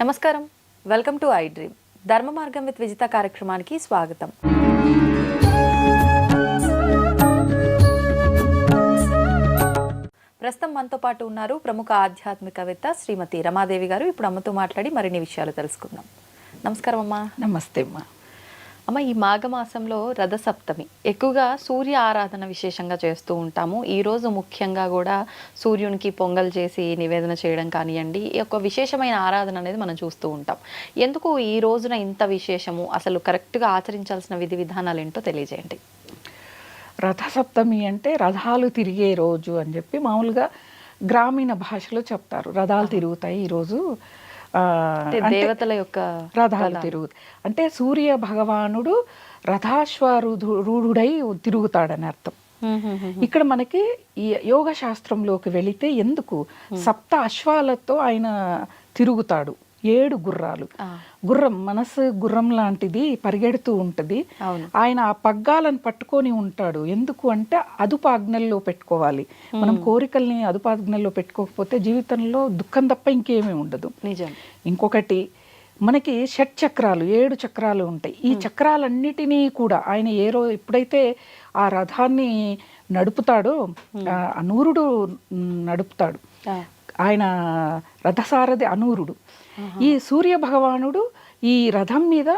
నమస్కారం. Welcome to I dream. ధర్మ మార్గం విత్ విజిత కార్యక్రమానికి స్వాగతం. ప్రస్తుతం మనతో పాటు ఉన్నారు ప్రముఖ ఆధ్యాత్మికవేత్త శ్రీమతి రమాదేవి గారు. ఇప్పుడు అమ్మతో మాట్లాడి మరిన్ని విషయాలు తెలుసుకుందాం. నమస్కారం అమ్మా. నమస్తే అమ్మా. అమ్మ ఈ మాఘమాసంలో రథసప్తమి. ఎక్కువగా సూర్య ఆరాధన విశేషంగా చేస్తూ ఉంటాము. ఈ రోజు ముఖ్యంగా కూడా సూర్యునికి పొంగల్ చేసి నివేదన చేయడం కానివ్వండి ఈ యొక్క విశేషమైన ఆరాధన అనేది మనం చూస్తూ ఉంటాం. ఎందుకు ఈ రోజున ఇంత విశేషము? అసలు కరెక్ట్గా ఆచరించాల్సిన విధి విధానాలు ఏంటో తెలియజేయండి. రథసప్తమి అంటే రథాలు తిరిగే రోజు అని చెప్పి మామూలుగా గ్రామీణ భాషలో చెప్తారు. రథాలు తిరుగుతాయి ఈరోజు దేవతల యొక్క రథాలు తిరుగుతాయి అంటే సూర్య భగవానుడు రథాశ్వరూఢుడై తిరుగుతాడని అర్థం. ఇక్కడ మనకి ఈ యోగ శాస్త్రంలోకి వెళితే ఎందుకు సప్త అశ్వాలతో ఆయన తిరుగుతాడు? ఏడు గుర్రాలు. గుర్రం మనసు గుర్రం లాంటిది పరిగెడుతూ ఉంటది. ఆయన ఆ పగ్గాలను పట్టుకొని ఉంటాడు. ఎందుకు అంటే అదుపు ఆజ్ఞల్లో పెట్టుకోవాలి. మనం కోరికల్ని అదుపు ఆజ్ఞల్లో పెట్టుకోకపోతే జీవితంలో దుఃఖం తప్ప ఇంకేమీ ఉండదు. నిజం. ఇంకొకటి మనకి షట్ చక్రాలు ఏడు చక్రాలు ఉంటాయి. ఈ చక్రాలన్నిటినీ కూడా ఆయన ఏ రో ఎప్పుడైతే ఆ రథాన్ని నడుపుతాడో అనూరుడు నడుపుతాడు. ఆయన రథసారథి అనూరుడు. ఈ సూర్య భగవానుడు ఈ రథం మీద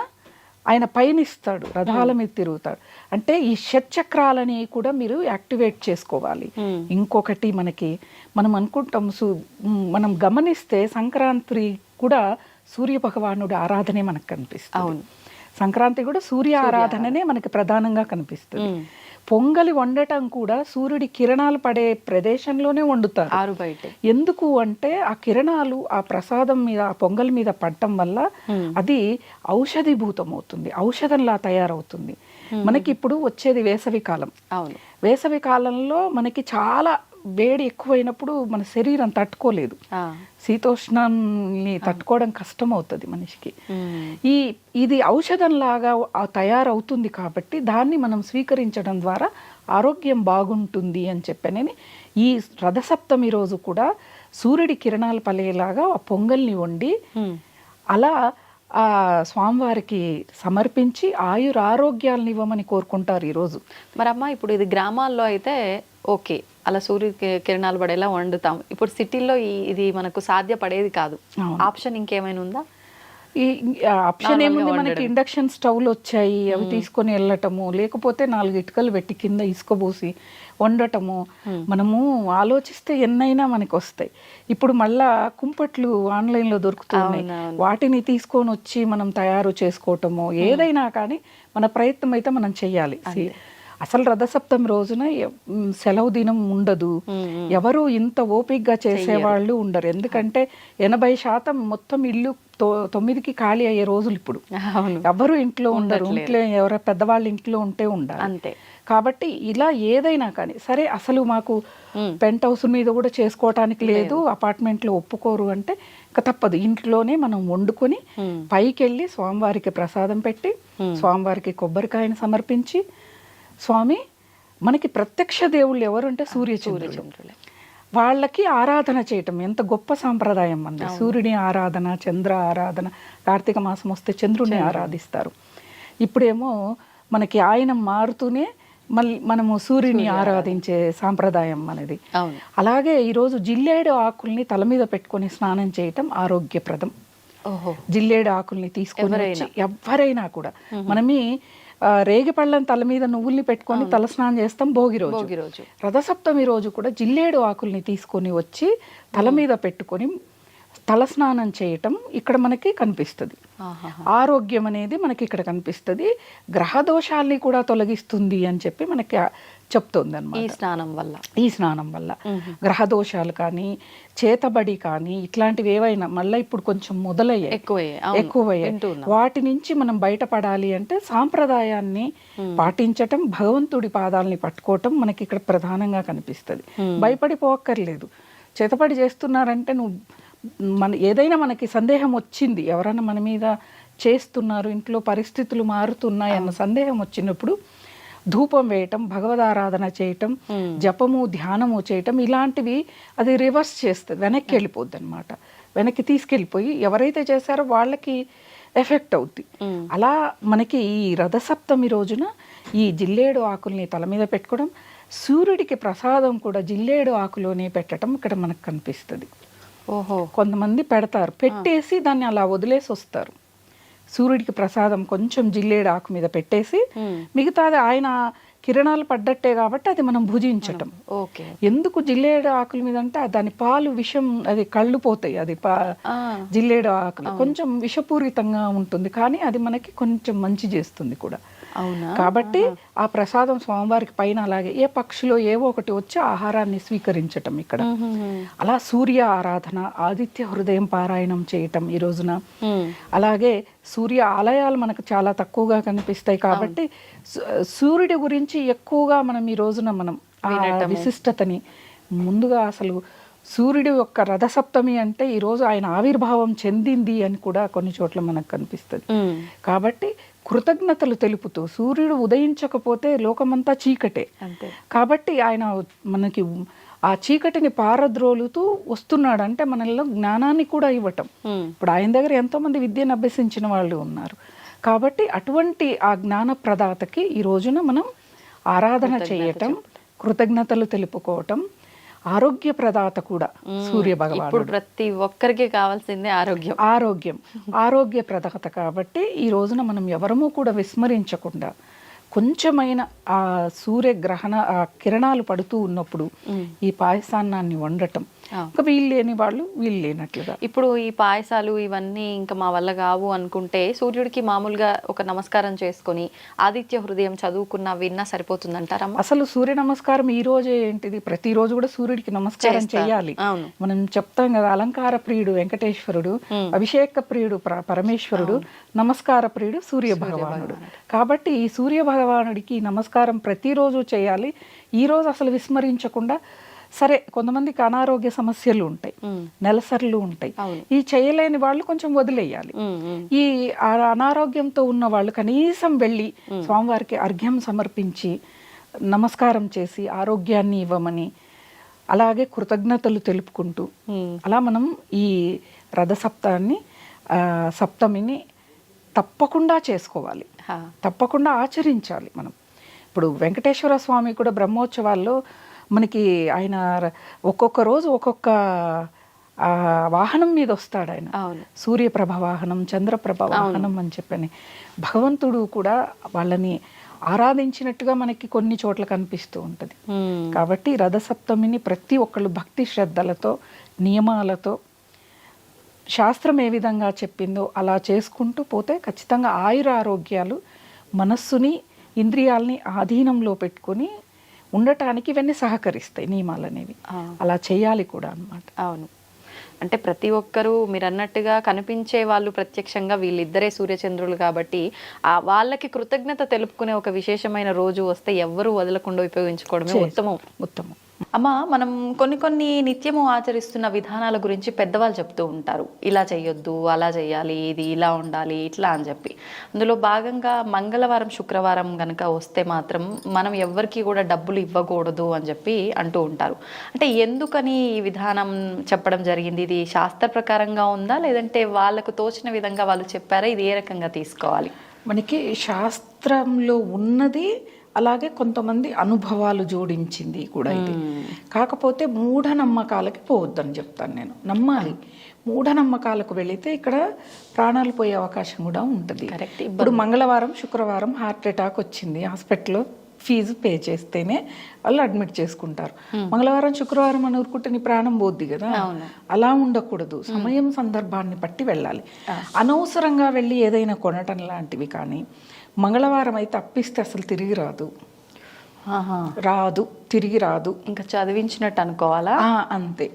ఆయన పయనిస్తాడు రథాల మీద తిరుగుతాడు. అంటే ఈ షట్చక్రాలని కూడా మీరు యాక్టివేట్ చేసుకోవాలి. Hmm. ఇంకొకటి మనకి మనం అనుకుంటాం సు మనం గమనిస్తే సంక్రాంతి కూడా సూర్య భగవానుడి ఆరాధనే మనకు కనిపిస్తుంది. అవును. సంక్రాంతి కూడా సూర్య ఆరాధననే మనకి ప్రధానంగా కనిపిస్తుంది. పొంగలి వండటం కూడా సూర్యుడి కిరణాలు పడే ప్రదేశంలోనే వండుతారు. ఆరు బయటే. ఎందుకు అంటే ఆ కిరణాలు ఆ ప్రసాదం మీద ఆ పొంగల్ మీద పడటం వల్ల. అది ఔషధీభూతం అవుతుంది ఔషధంలా తయారవుతుంది. మనకి ఇప్పుడు వచ్చేది వేసవి కాలం. అవును. వేసవి కాలంలో మనకి చాలా వేడి ఎక్కువైనప్పుడు మన శరీరం తట్టుకోలేదు. శీతోష్ణాన్ని తట్టుకోవడం కష్టం అవుతుంది మనిషికి. ఈ ఇది ఔషధంలాగా ఆ తయారవుతుంది కాబట్టి దాన్ని మనం స్వీకరించడం ద్వారా ఆరోగ్యం బాగుంటుంది అని చెప్పనని ఈ రథసప్తమి రోజు కూడా సూర్యుడి కిరణాలు పలేలాగా ఆ పొంగల్ని వండి. అలా ఆ స్వామివారికి సమర్పించి ఆయుర ఆరోగ్యాలను ఇవ్వమని కోరుకుంటారు ఈరోజు మరి అమ్మ ఇప్పుడు ఇది గ్రామాల్లో అయితే ఓకే అలా సూర్య కిరణాలు పడేలా వండుతాం ఇప్పుడు సిటీల్లో ఈ- ఇది మనకు సాధ్యపడేది కాదు. ఆప్షన్ ఇంకేమైనా ఉందా? ఈ ఆప్షన్ ఏముంది మనకి. ఇండక్షన్ స్టవ్లు వచ్చాయి అవి తీసుకొని వెళ్ళటము లేకపోతే నాలుగు ఇటుకలు పెట్టి కింద ఇసుకబోసి వండటము. మనము ఆలోచిస్తే ఎన్నైనా మనకి వస్తాయి. ఇప్పుడు మళ్ళా కుంపట్లు ఆన్లైన్లో దొరుకుతున్నాయి. వాటిని తీసుకొని వచ్చి మనం తయారు చేసుకోవటము. ఏదైనా కానీ మన ప్రయత్నం అయితే మనం చెయ్యాలి. అసలు రథసప్తమి రోజున సెలవు దినం ఉండదు. ఎవరు ఇంత ఓపికగా చేసేవాళ్ళు ఉండరు. ఎందుకంటే ఎనభై శాతం మొత్తం ఇల్లు తొమ్మిదికి ఖాళీ అయ్యే రోజులు ఇప్పుడు. ఎవరు ఇంట్లో ఉండరు. ఇంట్లో ఎవరో పెద్దవాళ్ళు ఇంట్లో ఉంటే ఉండాలి. అంతే. కాబట్టి ఇలా ఏదైనా కానీ సరే అసలు మాకు. పెంట్ హౌస్ మీద కూడా చేసుకోవటానికి లేదు. అపార్ట్మెంట్లో ఒప్పుకోరు అంటే ఇక తప్పదు. ఇంట్లోనే మనం వండుకొని. పైకి వెళ్ళి స్వామివారికి ప్రసాదం పెట్టి స్వామివారికి కొబ్బరికాయని సమర్పించి స్వామి మనకి ప్రత్యక్ష దేవుళ్ళు ఎవరు అంటే సూర్యచంద్రులే వాళ్ళకి ఆరాధన చేయటం ఎంత గొప్ప సాంప్రదాయం అండి. సూర్యుని ఆరాధన చంద్ర ఆరాధన కార్తీక మాసం వస్తే చంద్రుడిని ఆరాధిస్తారు. ఇప్పుడేమో మనకి ఆయన మారుతూనే మళ్ళీ మనము సూర్యుని ఆరాధించే సాంప్రదాయం మనది అవును. అలాగే ఈరోజు జిల్లేడు ఆకుల్ని తల మీద పెట్టుకొని స్నానం చేయటం ఆరోగ్యప్రదం. జిల్లేడు ఆకుల్ని తీసుకొని ఎవరైనా. కూడా. మనమి ఆ, రేగిపళ్ళని తల మీద నువ్వుల్ని పెట్టుకొని తల స్నానం చేస్తాం భోగి రోజు. రథసప్తమి రోజు కూడా జిల్లేడు ఆకుల్ని తీసుకొని వచ్చి తల మీద పెట్టుకొని తల స్నానం చేయటం ఇక్కడ మనకి కనిపిస్తుంది. ఆరోగ్యం అనేది మనకి ఇక్కడ కనిపిస్తుంది. గ్రహ దోషాల్ని కూడా తొలగిస్తుంది అని చెప్పి మనకి చెప్తోంది ఈ అనమాట స్నానం వల్ల. ఈ స్నానం వల్ల. గ్రహ దోషాలు కానీ చేతబడి కానీ ఇట్లాంటివి ఏవైనా మళ్ళీ ఇప్పుడు కొంచెం మొదలయ్యాయి. ఎక్కువయ్యాయి. వాటి నుంచి మనం బయటపడాలి అంటే సాంప్రదాయాన్ని పాటించటం భగవంతుడి పాదాలని పట్టుకోవటం మనకి ఇక్కడ ప్రధానంగా కనిపిస్తుంది. భయపడిపోక్కర్లేదు. చేతపడి చేస్తున్నారంటే నువ్వు మన ఏదైనా మనకి సందేహం వచ్చింది. ఎవరైనా మన మీద చేస్తున్నారు ఇంట్లో పరిస్థితులు మారుతున్నాయి అన్న సందేహం వచ్చినప్పుడు ధూపం వేయటం భగవదారాధన చేయటం జపము ధ్యానము చేయటం ఇలాంటివి అది రివర్స్ చేస్తుంది. వెనక్కి వెళ్ళిపోద్ది అనమాట వెనక్కి తీసుకెళ్ళిపోయి ఎవరైతే చేశారో వాళ్ళకి ఎఫెక్ట్ అవుద్ది. మ్మ్. అలా మనకి ఈ రథసప్తమి రోజున ఈ జిల్లేడు ఆకుల్ని తల మీద పెట్టుకోవడం సూర్యుడికి ప్రసాదం కూడా జిల్లేడు ఆకులోనే పెట్టడం ఇక్కడ మనకు కనిపిస్తుంది. ఓహో. కొంతమంది పెడతారు. పెట్టేసి దాన్ని అలా వదిలేసి వస్తారు సూర్యుడికి ప్రసాదం కొంచెం జిల్లేడు ఆకు మీద పెట్టేసి. మిగతాది ఆయన కిరణాలు పడ్డట్టే కాబట్టి అది మనం భుజించటం. ఓకే. ఎందుకు జిల్లేడు ఆకుల మీద అంటే దాని పాలు విషం అది కళ్ళు పోతాయి అది పా జిల్లేడు ఆకులు. కొంచెం విషపూరితంగా ఉంటుంది కానీ అది మనకి కొంచెం మంచి చేస్తుంది కూడా. కాబట్టి ఆ ప్రసాదం స్వామివారికి పైన అలాగే ఏ పక్షిలో ఏవో ఒకటి వచ్చి ఆహారాన్ని స్వీకరించటం ఇక్కడ. అలా సూర్య ఆరాధన ఆదిత్య హృదయం పారాయణం చేయటం ఈ రోజున. అలాగే సూర్య ఆలయాలు మనకు చాలా తక్కువగా కనిపిస్తాయి కాబట్టి సూర్యుడి గురించి ఎక్కువగా మనం ఈ రోజున మనం ఆ విశిష్టతని ముందుగా అసలు సూర్యుడి యొక్క రథసప్తమి అంటే ఈ రోజు ఆయన ఆవిర్భావం చెందింది అని కూడా కొన్ని చోట్ల మనకు కనిపిస్తుంది. కాబట్టి కృతజ్ఞతలు తెలుపుతూ సూర్యుడు ఉదయించకపోతే లోకమంతా చీకటే. అంతే. కాబట్టి ఆయన మనకి ఆ చీకటిని పారద్రోలుతూ వస్తున్నాడు. అంటే మనలో జ్ఞానాన్ని కూడా ఇవ్వటం. ఇప్పుడు ఆయన దగ్గర ఎంతోమంది విద్యను అభ్యసించిన వాళ్ళు ఉన్నారు. కాబట్టి అటువంటి ఆ జ్ఞాన ప్రదాతకి ఈ రోజున మనం ఆరాధన చేయటం కృతజ్ఞతలు తెలుపుకోవటం ఆరోగ్య ప్రదాత కూడా సూర్య భగవానుడు. ఇప్పుడు ప్రతి ఒక్కరికి కావాల్సిందే ఆరోగ్యం. ఆరోగ్యం. ఆరోగ్య ప్రదాత కాబట్టి ఈ రోజున మనం ఎవరము కూడా విస్మరించకుండా కొంచెమైన ఆ సూర్యగ్రహణ ఆ కిరణాలు పడుతూ ఉన్నప్పుడు ఈ పాయసాన్నాన్ని వండటం. ఇంకా వీళ్ళు లేని వాళ్ళు వీళ్ళు లేనట్లుగా ఇప్పుడు ఈ పాయసాలు ఇవన్నీ ఇంకా మా వల్ల కావు అనుకుంటే సూర్యుడికి మామూలుగా ఒక నమస్కారం చేసుకొని ఆదిత్య హృదయం చదువుకున్న విన్నా సరిపోతుందంటారమ్మా? అసలు సూర్య నమస్కారం ఈ రోజే ఏంటిది? ప్రతిరోజు కూడా సూర్యుడికి నమస్కారం. చేయాలి. మనం చెప్తాం కదా అలంకార ప్రియుడు వెంకటేశ్వరుడు అభిషేక ప్రియుడు ప్ర- పరమేశ్వరుడు నమస్కార ప్రియుడు సూర్య భగవానుడు. కాబట్టి ఈ సూర్య భగవానుడికి నమస్కారం ప్రతిరోజు చేయాలి. ఈ రోజు అసలు విస్మరించకుండా సరే కొంతమందికి అనారోగ్య సమస్యలు ఉంటాయి. నెలసర్లు ఉంటాయి. ఈ చేయలేని వాళ్ళు కొంచెం వదిలేయాలి. ఈ అనారోగ్యంతో ఉన్న వాళ్ళు కనీసం వెళ్ళి స్వామివారికి అర్ఘ్యం సమర్పించి నమస్కారం చేసి ఆరోగ్యాన్ని ఇవ్వమని అలాగే కృతజ్ఞతలు తెలుపుకుంటూ. అలా మనం ఈ రథసప్తాన్ని ఆ, సప్తమిని తప్పకుండా చేసుకోవాలి. తప్పకుండా ఆచరించాలి మనం ఇప్పుడు వెంకటేశ్వర స్వామి కూడా బ్రహ్మోత్సవాల్లో మనకి ఆయన ఒక్కొక్క రోజు ఒక్కొక్క వాహనం మీద వస్తాడు ఆయన. సూర్యప్రభ వాహనం చంద్రప్రభ వాహనం అని చెప్పని. భగవంతుడు కూడా వాళ్ళని ఆరాధించినట్టుగా మనకి కొన్ని చోట్ల కనిపిస్తూ ఉంటుంది. కాబట్టి రథసప్తమిని ప్రతి ఒక్కళ్ళు భక్తి శ్రద్ధలతో నియమాలతో శాస్త్రం ఏ విధంగా చెప్పిందో అలా చేసుకుంటూ పోతే ఖచ్చితంగా ఆయుర ఆరోగ్యాలు మనస్సుని ఇంద్రియాలని ఆధీనంలో పెట్టుకొని ఉండటానికి ఇవన్నీ సహకరిస్తాయి నియమాలు అనేవి. అలా చేయాలి కూడా అన్నమాట. అవును. అంటే ప్రతి ఒక్కరూ మీరు అన్నట్టుగా కనిపించే వాళ్ళు ప్రత్యక్షంగా వీళ్ళిద్దరే సూర్యచంద్రులు కాబట్టి ఆ వాళ్ళకి కృతజ్ఞత తెలుపుకునే ఒక విశేషమైన రోజు వస్తే ఎవ్వరూ వదలకుండా ఉపయోగించుకోవడమే ఉత్తమం. ఉత్తమం. అమ్మ మనం కొన్ని కొన్ని నిత్యము ఆచరిస్తున్న విధానాల గురించి పెద్దవాళ్ళు చెప్తూ ఉంటారు. ఇలా చేయొద్దు అలా చేయాలి ఇది ఇలా ఉండాలి ఇట్లా అని చెప్పి. అందులో భాగంగా మంగళవారం శుక్రవారం కనుక వస్తే మాత్రం మనం ఎవ్వరికి కూడా డబ్బులు ఇవ్వకూడదు అని చెప్పి అంటూ ఉంటారు. అంటే ఎందుకని ఈ విధానం చెప్పడం జరిగింది? ఇది శాస్త్ర ప్రకారంగా ఉందా? లేదంటే వాళ్ళకు తోచిన విధంగా వాళ్ళు చెప్పారా? ఇది ఏ రకంగా తీసుకోవాలి? మనకి శాస్త్రంలో ఉన్నది అలాగే కొంతమంది అనుభవాలు జోడించింది కూడా ఇది. కాకపోతే మూఢనమ్మకాలకి పోవద్దని చెప్తాను నేను. నమ్మాలి. మూఢనమ్మకాలకు వెళితే ఇక్కడ ప్రాణాలు పోయే అవకాశం కూడా ఉంటుంది. ఇప్పుడు మంగళవారం శుక్రవారం హార్ట్ అటాక్ వచ్చింది. హాస్పిటల్లో ఫీజు పే చేస్తేనే వాళ్ళు అడ్మిట్ చేసుకుంటారు. మంగళవారం శుక్రవారం అని ఊరుకుంటే నీ ప్రాణం పోద్ది కదా. అలా ఉండకూడదు. సమయం సందర్భాన్ని బట్టి వెళ్ళాలి. అనవసరంగా వెళ్ళి ఏదైనా కొనటం లాంటివి కానీ మంగళవారం అయితే అప్పిస్తే అసలు తిరిగి రాదు. రాదు తిరిగి రాదు. ఇంకా చదివించినట్టు అనుకోవాలా? అంతే.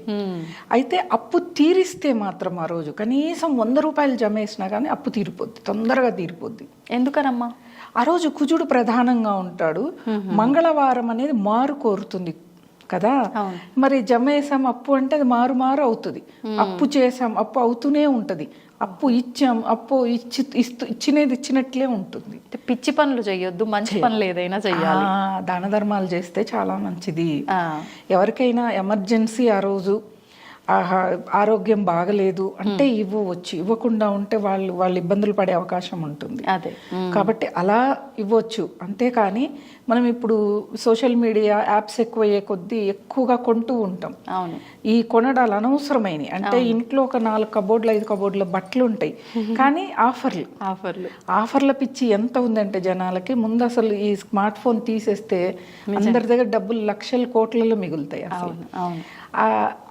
అయితే అప్పు తీరిస్తే మాత్రం ఆ రోజు కనీసం వంద రూపాయలు జమ వేసినా కానీ అప్పు తీరిపోద్ది తొందరగా తీరిపోద్ది. ఎందుకనమ్మా? ఆ రోజు కుజుడు ప్రధానంగా ఉంటాడు. మంగళవారం అనేది మారు కోరుతుంది కదా. మరి జమ వేసాం అప్పు అంటే అది మారు మారు అవుతుంది. అప్పు చేసాం అప్పు అవుతూనే ఉంటది. అప్పు ఇచ్చాం అప్పు ఇచ్చి ఇస్తూ ఇచ్చినది ఇచ్చినట్లే ఉంటుంది. పిచ్చి పనులు చెయ్యొద్దు మంచి పనులు ఏదైనా చెయ్యాలి. ఆ, దాన ధర్మాలు చేస్తే చాలా మంచిది. ఎవరికైనా ఎమర్జెన్సీ ఆ రోజు ఆరోగ్యం బాగలేదు అంటే ఇవ్వవచ్చు ఇవ్వకుండా ఉంటే వాళ్ళు వాళ్ళు ఇబ్బందులు పడే అవకాశం ఉంటుంది. అదే. ఉమ్, కాబట్టి అలా ఇవ్వచ్చు. అంతేకాని మనం ఇప్పుడు సోషల్ మీడియా యాప్స్ ఎక్కువ అయ్యే కొద్దీ ఎక్కువగా కొంటూ ఉంటాం. అవును. ఈ కొనడాలు అనవసరమైనవి అంటే ఇంట్లో ఒక నాలుగు కబోర్డులు ఐదు కబోర్డుల బట్టలు ఉంటాయి. కానీ ఆఫర్లు. ఆఫర్లు. ఆఫర్ల పిచ్చి ఎంత ఉందంటే జనాలకి ముందు అసలు ఈ స్మార్ట్ ఫోన్ తీసేస్తే అందరి దగ్గర డబ్బులు లక్షల కోట్లలో మిగులుతాయి అసలు.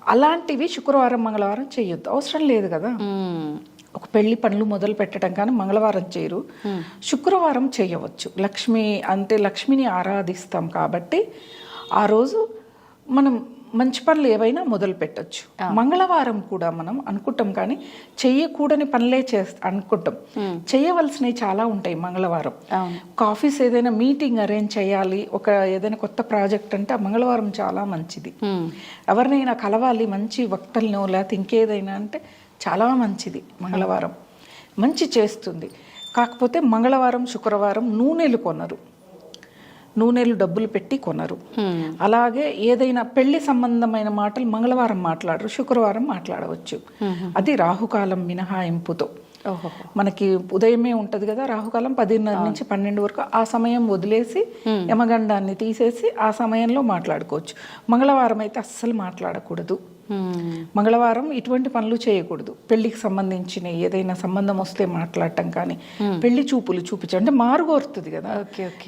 అలాంటివి శుక్రవారం మంగళవారం చేయొద్దు. అవసరం లేదు కదా. ఒక పెళ్ళి పనులు మొదలు పెట్టడం కానీ మంగళవారం చేయరు. శుక్రవారం చేయవచ్చు. లక్ష్మి అంటే లక్ష్మిని ఆరాధిస్తాం కాబట్టి ఆ రోజు మనం మంచి పనులు ఏవైనా మొదలు పెట్టచ్చు. మంగళవారం కూడా మనం అనుకుంటాం కానీ చెయ్యకూడని పనులే చేస్తా అనుకుంటాం. చేయవలసినవి చాలా ఉంటాయి మంగళవారం. ఒక ఆఫీస్ ఏదైనా మీటింగ్ అరేంజ్ చేయాలి ఒక ఏదైనా కొత్త ప్రాజెక్ట్ అంటే ఆ మంగళవారం చాలా మంచిది. ఎవరినైనా కలవాలి మంచి వక్తలనో లేకపోతే ఇంకేదైనా అంటే చాలా మంచిది మంగళవారం. మంచి చేస్తుంది. కాకపోతే మంగళవారం శుక్రవారం నూనెలు కొనరు. నూనెలు డబ్బులు పెట్టి కొనరు. అలాగే ఏదైనా పెళ్ళి సంబంధమైన మాటలు మంగళవారం మాట్లాడరు శుక్రవారం మాట్లాడవచ్చు. అది రాహుకాలం మినహాయింపుతో. మనకి ఉదయమే ఉంటది కదా రాహుకాలం పదిన్నర నుంచి పన్నెండు వరకు ఆ సమయం వదిలేసి యమగండాన్ని తీసేసి ఆ సమయంలో మాట్లాడుకోవచ్చు. మంగళవారం అయితే అస్సలు మాట్లాడకూడదు. మంగళవారం ఇటువంటి పనులు చేయకూడదు. పెళ్ళికి సంబంధించిన ఏదైనా సంబంధం వస్తే మాట్లాడటం కానీ పెళ్ళి చూపులు చూపించడం అంటే మారు కోరుతుంది కదా.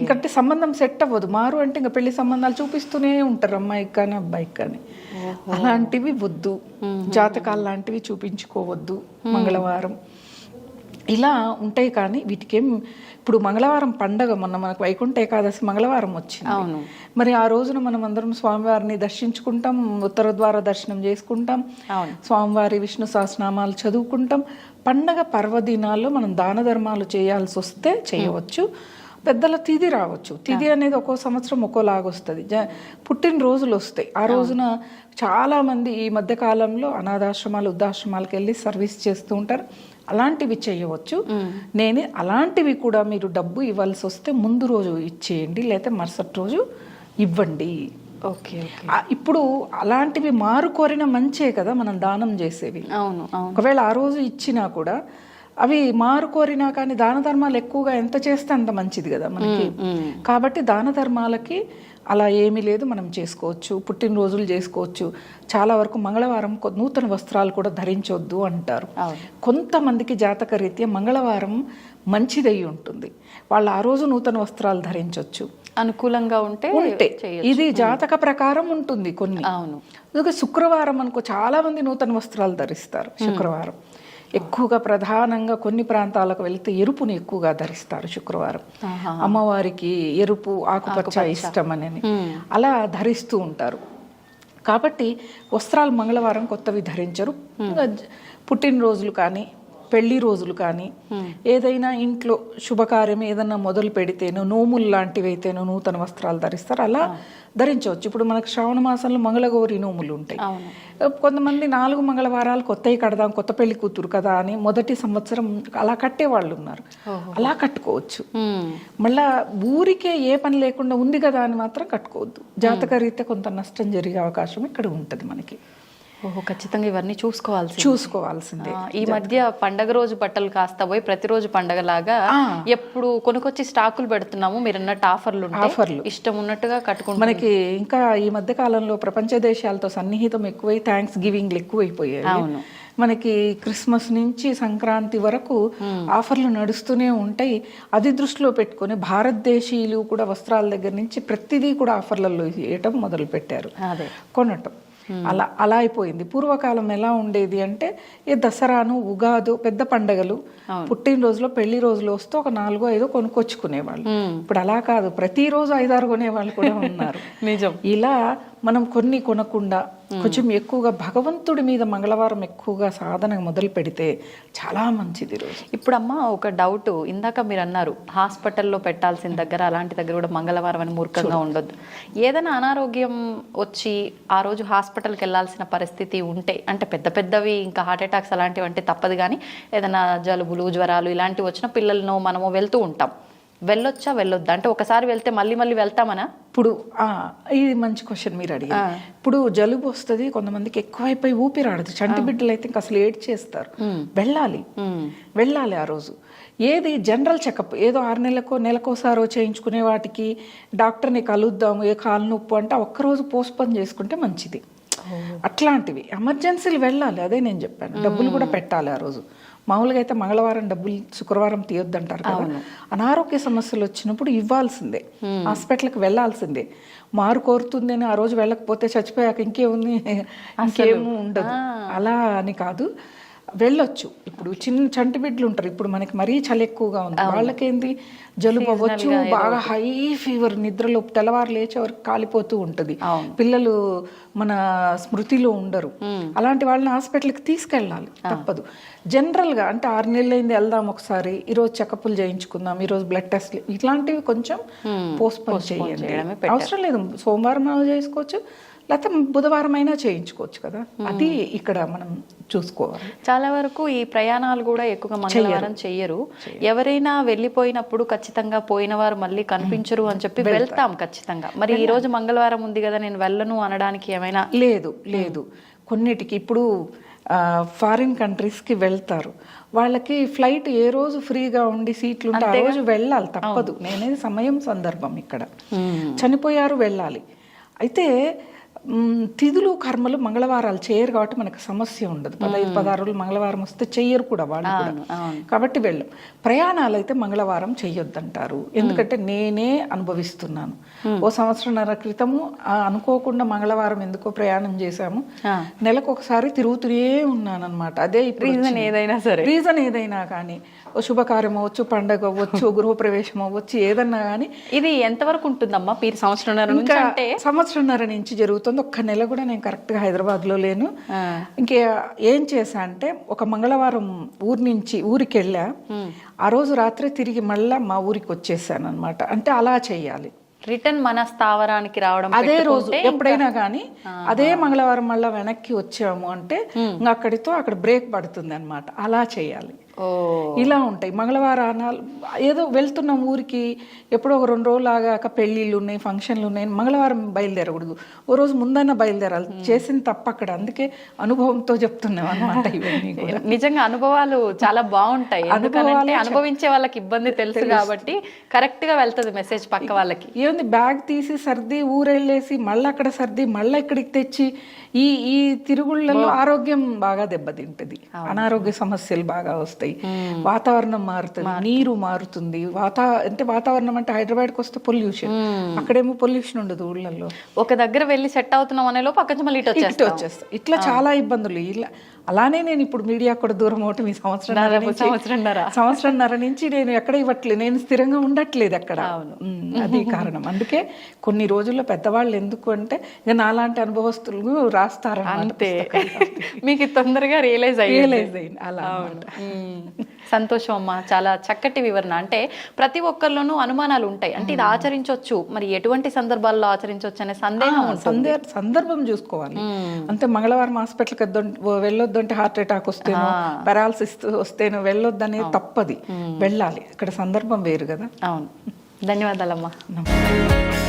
ఇంకంటే సంబంధం సెట్ అవ్వదు. మారు అంటే ఇంకా పెళ్ళి సంబంధాలు చూపిస్తూనే ఉంటారు అమ్మాయికి కానీ అబ్బాయికి కానీ. అలాంటివి వద్దు. జాతకాలు లాంటివి చూపించుకోవద్దు మంగళవారం. ఇలా ఉంటాయి కానీ వీటికేం ఇప్పుడు మంగళవారం పండగ మొన్న మనకు వైకుంఠ ఏకాదశి మంగళవారం వచ్చింది. అవును. మరి ఆ రోజున మనం అందరం స్వామివారిని దర్శించుకుంటాం ఉత్తర ద్వార దర్శనం చేసుకుంటాం అవును. స్వామివారి విష్ణు సహస్రనామాలు చదువుకుంటాం. పండగ పర్వదినాల్లో మనం దాన ధర్మాలు చేయాల్సి వస్తే చేయవచ్చు. పెద్దల తిథి రావచ్చు. తిథి అనేది ఒక్కో సంవత్సరం ఒక్కోలాగా వస్తుంది. జ పుట్టినరోజులు వస్తాయి. ఆ రోజున చాలా మంది ఈ మధ్య కాలంలో అనాథాశ్రమాలు వృద్ధాశ్రమాలకు వెళ్ళి సర్వీస్ చేస్తూ ఉంటారు. అలాంటివి చేయవచ్చు. నేను అలాంటివి కూడా మీరు డబ్బు ఇవ్వాల్సి వస్తే ముందు రోజు ఇచ్చేయండి లేకపోతే మరుసటి రోజు ఇవ్వండి. ఓకే ఇప్పుడు అలాంటివి మారు కోరిన మంచే కదా మనం దానం చేసేవి. అవును ఒకవేళ ఆ రోజు ఇచ్చినా కూడా అవి మారు కోరినా కానీ దాన ధర్మాలు ఎక్కువగా ఎంత చేస్తే అంత మంచిది కదా మనకి. కాబట్టి దాన ధర్మాలకి అలా ఏమీ లేదు మనం చేసుకోవచ్చు పుట్టినరోజులు చేసుకోవచ్చు. చాలా వరకు మంగళవారం నూతన వస్త్రాలు కూడా ధరించొద్దు అంటారు. కొంతమందికి జాతక రీత్యా మంగళవారం మంచిదై ఉంటుంది. వాళ్ళు ఆ రోజు నూతన వస్త్రాలు ధరించవచ్చు అనుకూలంగా ఉంటే ఉంటే. ఇది జాతక ప్రకారం ఉంటుంది కొన్ని. అవును. శుక్రవారం అనుకో చాలా మంది నూతన వస్త్రాలు ధరిస్తారు శుక్రవారం. ఎక్కువగా ప్రధానంగా కొన్ని ప్రాంతాలకు వెళ్తే ఎరుపుని ఎక్కువగా ధరిస్తారు శుక్రవారం. అమ్మవారికి ఎరుపు ఆకుపచ్చ ఇష్టం అని అలా ధరిస్తూ ఉంటారు. కాబట్టి వస్త్రాలు మంగళవారం కొత్తవి ధరించరు. పుట్టినరోజులు కానీ పెళ్ళి రోజులు కానీ ఏదైనా ఇంట్లో శుభకార్యం ఏదైనా మొదలు పెడితేనో నోములు లాంటివి అయితేనో నూతన వస్త్రాలు ధరిస్తారు. అలా ధరించవచ్చు. ఇప్పుడు మనకు శ్రావణ మాసంలో మంగళగౌరి నోములు ఉంటాయి. కొంతమంది నాలుగు మంగళవారాలు కొత్తవి కడదాం కొత్త పెళ్ళి కూతురు కదా అని మొదటి సంవత్సరం అలా కట్టే వాళ్ళు ఉన్నారు. అలా కట్టుకోవచ్చు. మళ్ళా ఊరికే ఏ పని లేకుండా ఉంది కదా అని మాత్రం కట్టుకోవద్దు. జాతక రీత్యా కొంత నష్టం జరిగే అవకాశం ఇక్కడ ఉంటుంది మనకి? ఓహో ఖచ్చితంగా ఇవన్నీ చూసుకోవాల్సి చూసుకోవాల్సిందే. ఈ మధ్య పండగ రోజు బట్టలు కాస్త పోయి ప్రతిరోజు పండగలాగా. ఎప్పుడు కొనుకొచ్చి స్టాకులు పెడుతున్నాము. మీరు అన్నట్టు ఆఫర్లు. ఆఫర్లు. ఇష్టం ఉన్నట్టుగా కట్టుకుంటాం మనకి ఇంకా ఈ మధ్య కాలంలో ప్రపంచ దేశాలతో సన్నిహితం ఎక్కువై థ్యాంక్స్ గివింగ్లు ఎక్కువైపోయాయి. అవును. మనకి క్రిస్మస్ నుంచి సంక్రాంతి వరకు ఆఫర్లు నడుస్తూనే ఉంటాయి. అది దృష్టిలో పెట్టుకొని భారతదేశీయులు కూడా వస్త్రాల దగ్గర నుంచి ప్రతిదీ కూడా ఆఫర్లలో వేయటం మొదలు పెట్టారు కొనటం. అలా అలా అయిపోయింది. పూర్వకాలం ఎలా ఉండేది అంటే ఈ దసరాను ఉగాదు పెద్ద పండగలు పుట్టినరోజులో పెళ్ళి రోజులు వస్తే ఒక నాలుగో ఐదో కొనుక్కొచ్చుకునేవాళ్ళు. ఇప్పుడు అలా కాదు. ప్రతిరోజు ఐదారు కొనేవాళ్ళు కూడా ఉన్నారు. నిజం. ఇలా మనం కొన్ని కొనకుండా కొంచెం ఎక్కువగా భగవంతుడి మీద మంగళవారం ఎక్కువగా సాధన మొదలు పెడితే చాలా మంచిది రోజు ఇప్పుడు అమ్మ ఒక డౌట్ ఇందాక మీరు అన్నారు హాస్పిటల్లో పెట్టాల్సిన దగ్గర అలాంటి దగ్గర కూడా మంగళవారం అని మూర్ఖంగా ఉండొద్దు. ఏదైనా అనారోగ్యం వచ్చి ఆ రోజు హాస్పిటల్కి వెళ్ళాల్సిన పరిస్థితి ఉంటే అంటే పెద్ద పెద్దవి ఇంకా హార్ట్ అటాక్స్ అలాంటివి అంటే తప్పదు కానీ ఏదైనా జలుబులు జ్వరాలు ఇలాంటివి వచ్చిన పిల్లలను మనము వెళ్తూ ఉంటాం. వెళ్ళొచ్చా వెళ్ళొద్దా? అంటే ఒకసారి వెళ్తే మళ్ళీ మళ్ళీ వెళ్తామనా? ఇప్పుడు ఇది మంచి క్వశ్చన్ మీరు అడిగారు ఇప్పుడు జలుబు వస్తుంది కొంతమందికి ఎక్కువైపోయి ఊపిరాడదు. చంటి బిడ్డలు అయితే ఇంకా అసలు ఏడ్ చేస్తారు వెళ్ళాలి. వెళ్ళాలి ఆ రోజు. ఏది జనరల్ చెకప్ ఏదో ఆరు నెలలకో నెలకోసారో చేయించుకునే వాటికి డాక్టర్ని కలుద్దాము ఏ కాలు నొప్పు అంటే ఒక్కరోజు పోస్ట్పోన్ చేసుకుంటే మంచిది. అట్లాంటివి. ఎమర్జెన్సీలు వెళ్ళాలి. అదే నేను చెప్పాను. డబ్బులు కూడా పెట్టాలి ఆ రోజు. మామూలుగా అయితే మంగళవారం డబ్బులు శుక్రవారం తీయొద్దంటారు కదా. అనారోగ్య సమస్యలు వచ్చినప్పుడు ఇవ్వాల్సిందే. హాస్పిటల్కి వెళ్ళాల్సిందే. మారు కోరుతుందని ఆ రోజు వెళ్ళకపోతే చచ్చిపోయాక ఇంకేముంది? ఇంకేమీ ఉండదు. అలా అని కాదు. వెళ్ళొచ్చు. ఇప్పుడు చిన్న చంటి బిడ్డలు ఉంటారు. ఇప్పుడు మనకి మరీ చలి ఎక్కువగా ఉంది. వాళ్ళకేంది? జలుబు అవ్వచ్చు బాగా హై ఫీవర్ నిద్రలో తెల్లవారు లేచే వరకు కాలిపోతూ ఉంటుంది. పిల్లలు మన స్మృతిలో ఉండరు. అలాంటి వాళ్ళని హాస్పిటల్కి తీసుకెళ్ళాలి. తప్పదు. జనరల్గా అంటే ఆరు నెలలైంది వెళ్దాం ఒకసారి ఈరోజు చెకప్లు చేయించుకుందాం ఈరోజు బ్లడ్ టెస్ట్ ఇట్లాంటివి కొంచెం పోస్ట్పోన్ చేయండి. అవసరం లేదు సోమవారం చేసుకోవచ్చు లేకపోతే బుధవారం అయినా చేయించుకోవచ్చు కదా. అది ఇక్కడ మనం చూసుకోవాలి. చాలా వరకు ఈ ప్రయాణాలు కూడా ఎక్కువగా మంగళవారం చెయ్యరు. ఎవరైనా వెళ్ళిపోయినప్పుడు ఖచ్చితంగా పోయిన వారు మళ్ళీ కనిపించరు అని చెప్పి వెళ్తాం ఖచ్చితంగా. మరి ఈ రోజు మంగళవారం ఉంది కదా నేను వెళ్ళను అనడానికి ఏమైనా? లేదు లేదు. కొన్నిటికి ఇప్పుడు ఫారిన్ కంట్రీస్కి వెళ్తారు. వాళ్ళకి ఫ్లైట్ ఏ రోజు ఫ్రీగా ఉండి సీట్లు ఉంటే ఆ రోజు వెళ్ళాలి తప్పదు. నేనేది సమయం సందర్భం ఇక్కడ. చనిపోయారు వెళ్ళాలి. అయితే తిథులు కర్మలు మంగళవారాలు చేయరు కాబట్టి మనకు సమస్య ఉండదు. పదహైదు పదహారు రోజులు మంగళవారం వస్తే చెయ్యరు కూడా వాళ్ళు కూడా. కాబట్టి వెళ్ళం. ప్రయాణాలు అయితే మంగళవారం చెయ్యొద్దంటారు. ఎందుకంటే నేనే అనుభవిస్తున్నాను. ఓ సంవత్సరంన్నర క్రితము అనుకోకుండా మంగళవారం ఎందుకో ప్రయాణం చేశాము. నెలకు ఒకసారి తిరుగుతూనే ఉన్నాను అనమాట అదే రీజన్ ఏదైనా సరే. రీజన్ ఏదైనా కానీ. శుభకార్యం అవ్వచ్చు పండగ అవ్వచ్చు గృహప్రవేశం అవ్వచ్చు ఏదన్నా కానీ ఇది ఎంతవరకు ఉంటుందమ్మా? మీరు సంవత్సరంన్నర నుంచి అంటే? సంవత్సరంన్నర నుంచి జరుగుతుంది. ఒక్క నెల కూడా నేను కరెక్ట్గా హైదరాబాద్లో లేను. ఇంకే ఏం చేశా అంటే ఒక మంగళవారం ఊరి నుంచి ఊరికి వెళ్ళా ఆ రోజు రాత్రి తిరిగి మళ్ళా మా ఊరికి వచ్చేసాను అనమాట అంటే అలా చెయ్యాలి. రిటర్న్ మన స్థావరానికి రావడం అదే రోజు ఎప్పుడైనా కానీ అదే మంగళవారం మళ్ళా వెనక్కి వచ్చాము అంటే ఇంకా అక్కడితో అక్కడ బ్రేక్ పడుతుంది అనమాట అలా చేయాలి ఇలా ఉంటాయి. మంగళవారాలు ఏదో వెళ్తున్నాం ఊరికి ఎప్పుడో ఒక రెండు రోజులు ఆగాక పెళ్ళిళ్ళు ఉన్నాయి ఫంక్షన్లు ఉన్నాయి మంగళవారం బయలుదేరకూడదు. ఓ రోజు ముందన్న బయలుదేరాలి. చేసిన తప్ప అక్కడ. అందుకే అనుభవంతో చెప్తున్నాం అనమాట ఇవన్నీ నిజంగా అనుభవాలు చాలా బాగుంటాయి. ఎందుకంటే అనుభవించే వాళ్ళకి ఇబ్బంది తెలుసు కాబట్టి కరెక్ట్గా వెళ్తది మెసేజ్ పక్క వాళ్ళకి. ఏముంది? బ్యాగ్ తీసి సర్ది ఊరెళ్ళేసి మళ్ళీ అక్కడ సర్ది మళ్ళీ ఇక్కడికి తెచ్చి ఈ ఈ తిరుగుళ్ళలో ఆరోగ్యం బాగా దెబ్బతింటది. అనారోగ్య సమస్యలు బాగా వస్తాయి. వాతావరణం మారుతుంది నీరు మారుతుంది. వాతా అంటే వాతావరణం అంటే హైదరాబాద్కి వస్తే పొల్యూషన్. అక్కడేమో పొల్యూషన్ ఉండదు ఊళ్ళల్లో. ఒక దగ్గర వెళ్ళి సెట్ అవుతున్నాం అనే లోపు అక్కడి మళ్ళీ ఇటు వచ్చేస్తాం. ఇట్లా చాలా ఇబ్బందులు. ఇలా అలానే నేను ఇప్పుడు మీడియా కూడా దూరం అవటం ఈ సంవత్సరం సంవత్సరంన్నర. నుంచి నేను ఎక్కడ ఇవ్వట్లేదు. నేను స్థిరంగా ఉండట్లేదు అక్కడ. అది కారణం. అందుకే కొన్ని రోజుల్లో పెద్దవాళ్ళు ఎందుకు అంటే ఇక నాలాంటి అనుభవస్తులు రాస్తారు అంతే. మీకు తొందరగా రియలైజ్ అయ్యి రియలైజ్ అయింది అలా. సంతోషం అమ్మా చాలా చక్కటి వివరణ. అంటే ప్రతి ఒక్కరిలోనూ అనుమానాలు ఉంటాయి. అంటే ఇది ఆచరించవచ్చు మరి ఎటువంటి సందర్భాల్లో ఆచరించవచ్చు అనే సందేహం సందర్భం చూసుకోవాలి. అంతే మంగళవారం హాస్పిటల్కి వెళ్ళొద్దు అంటే హార్ట్ అటాక్ వస్తేనో పెరాలసిస్ వస్తేనో వెళ్ళొద్దు అనేది తప్పది. వెళ్ళాలి. ఇక్కడ సందర్భం వేరు కదా. అవును. ధన్యవాదాలమ్మా. నమస్తే.